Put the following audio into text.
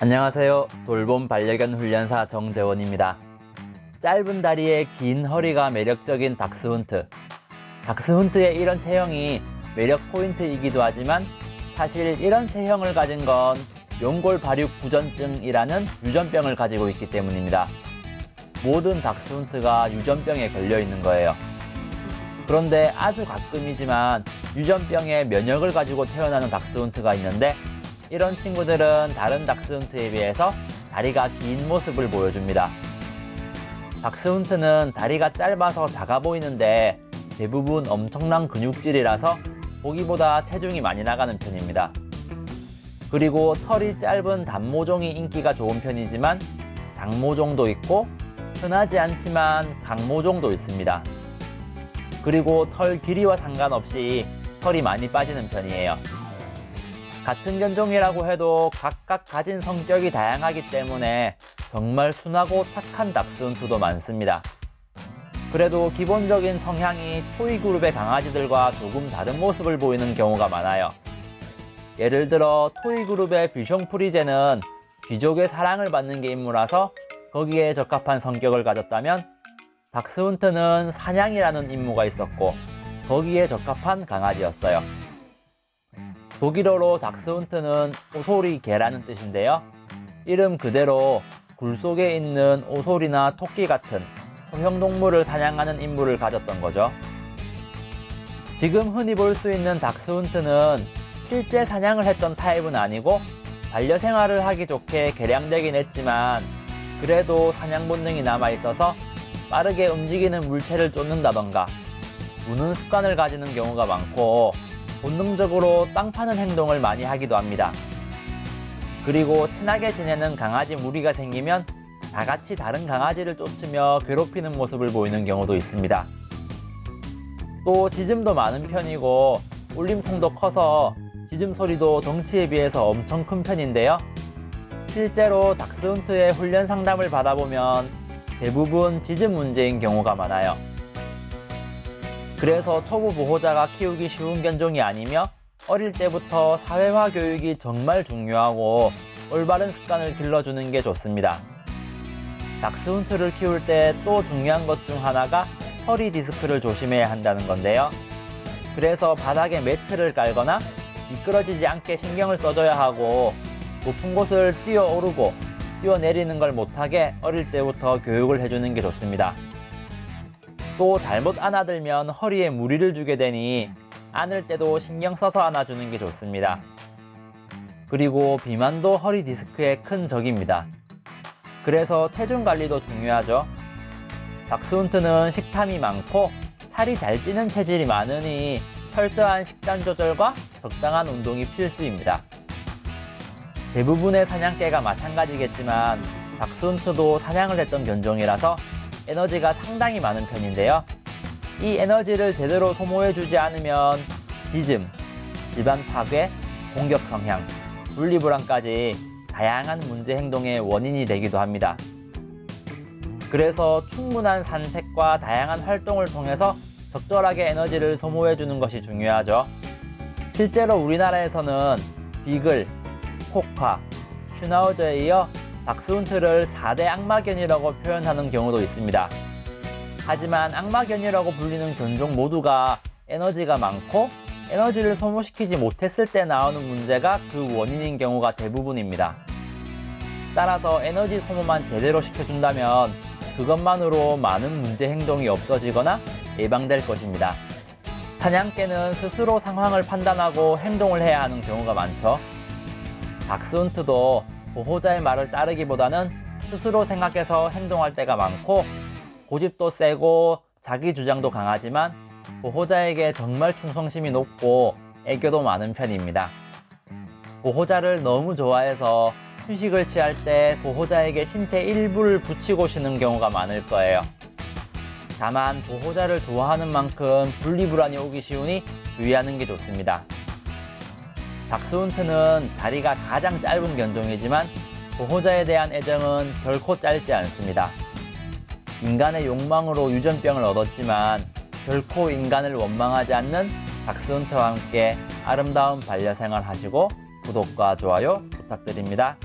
안녕하세요. 돌봄 반려견 훈련사 정재원입니다. 짧은 다리에 긴 허리가 매력적인 닥스훈트. 닥스훈트의 이런 체형이 매력 포인트이기도 하지만 사실 이런 체형을 가진 건 연골 발육 부전증이라는 유전병을 가지고 있기 때문입니다. 모든 닥스훈트가 유전병에 걸려 있는 거예요. 그런데 아주 가끔이지만 유전병의 면역을 가지고 태어나는 닥스훈트가 있는데 이런 친구들은 다른 닥스훈트에 비해서 다리가 긴 모습을 보여줍니다. 닥스훈트는 다리가 짧아서 작아 보이는데 대부분 엄청난 근육질이라서 보기보다 체중이 많이 나가는 편입니다. 그리고 털이 짧은 단모종이 인기가 좋은 편이지만 장모종도 있고 흔하지 않지만 강모종도 있습니다. 그리고 털 길이와 상관없이 털이 많이 빠지는 편이에요. 같은 견종이라고 해도 각각 가진 성격이 다양하기 때문에 정말 순하고 착한 닥스훈트도 많습니다. 그래도 기본적인 성향이 토이 그룹의 강아지들과 조금 다른 모습을 보이는 경우가 많아요. 예를 들어 토이 그룹의 뷰숑 프리제는 귀족의 사랑을 받는 게 임무라서 거기에 적합한 성격을 가졌다면 닥스훈트는 사냥이라는 임무가 있었고 거기에 적합한 강아지였어요. 독일어로 닥스훈트는 오소리 개라는 뜻인데요. 이름 그대로 굴 속에 있는 오소리나 토끼 같은 소형 동물을 사냥하는 임무를 가졌던 거죠. 지금 흔히 볼 수 있는 닥스훈트는 실제 사냥을 했던 타입은 아니고 반려 생활을 하기 좋게 개량되긴 했지만 그래도 사냥 본능이 남아 있어서 빠르게 움직이는 물체를 쫓는다던가 무는 습관을 가지는 경우가 많고 본능적으로 땅 파는 행동을 많이 하기도 합니다. 그리고 친하게 지내는 강아지 무리가 생기면 다 같이 다른 강아지를 쫓으며 괴롭히는 모습을 보이는 경우도 있습니다. 또 짖음도 많은 편이고 울림통도 커서 짖음 소리도 덩치에 비해서 엄청 큰 편인데요. 실제로 닥스훈트의 훈련 상담을 받아보면 대부분 짖음 문제인 경우가 많아요. 그래서 초보 보호자가 키우기 쉬운 견종이 아니며 어릴 때부터 사회화 교육이 정말 중요하고 올바른 습관을 길러주는 게 좋습니다. 닥스훈트를 키울 때 또 중요한 것 중 하나가 허리 디스크를 조심해야 한다는 건데요. 그래서 바닥에 매트를 깔거나 미끄러지지 않게 신경을 써줘야 하고 높은 곳을 뛰어오르고 뛰어내리는 걸 못하게 어릴 때부터 교육을 해주는 게 좋습니다. 또 잘못 안아들면 허리에 무리를 주게 되니 안을 때도 신경 써서 안아주는 게 좋습니다. 그리고 비만도 허리 디스크의 큰 적입니다. 그래서 체중 관리도 중요하죠. 닥스훈트는 식탐이 많고 살이 잘 찌는 체질이 많으니 철저한 식단 조절과 적당한 운동이 필수입니다. 대부분의 사냥개가 마찬가지겠지만 닥스훈트도 사냥을 했던 견종이라서 에너지가 상당히 많은 편인데요. 이 에너지를 제대로 소모해주지 않으면 지즘, 집안 파괴, 공격 성향, 분리불안까지 다양한 문제 행동의 원인이 되기도 합니다. 그래서 충분한 산책과 다양한 활동을 통해서 적절하게 에너지를 소모해주는 것이 중요하죠. 실제로 우리나라에서는 비글, 코카, 슈나우저에 이어 닥스훈트를 4대 악마견이라고 표현하는 경우도 있습니다. 하지만 악마견이라고 불리는 견종 모두가 에너지가 많고 에너지를 소모시키지 못했을 때 나오는 문제가 그 원인인 경우가 대부분입니다. 따라서 에너지 소모만 제대로 시켜준다면 그것만으로 많은 문제 행동이 없어지거나 예방될 것입니다. 사냥개는 스스로 상황을 판단하고 행동을 해야 하는 경우가 많죠. 닥스훈트도 보호자의 말을 따르기보다는 스스로 생각해서 행동할 때가 많고 고집도 세고 자기 주장도 강하지만 보호자에게 정말 충성심이 높고 애교도 많은 편입니다. 보호자를 너무 좋아해서 휴식을 취할 때 보호자에게 신체 일부를 붙이고 쉬는 경우가 많을 거예요. 다만 보호자를 좋아하는 만큼 분리불안이 오기 쉬우니 주의하는 게 좋습니다. 닥스훈트는 다리가 가장 짧은 견종이지만 보호자에 대한 애정은 결코 짧지 않습니다. 인간의 욕망으로 유전병을 얻었지만 결코 인간을 원망하지 않는 닥스훈트와 함께 아름다운 반려생활 하시고 구독과 좋아요 부탁드립니다.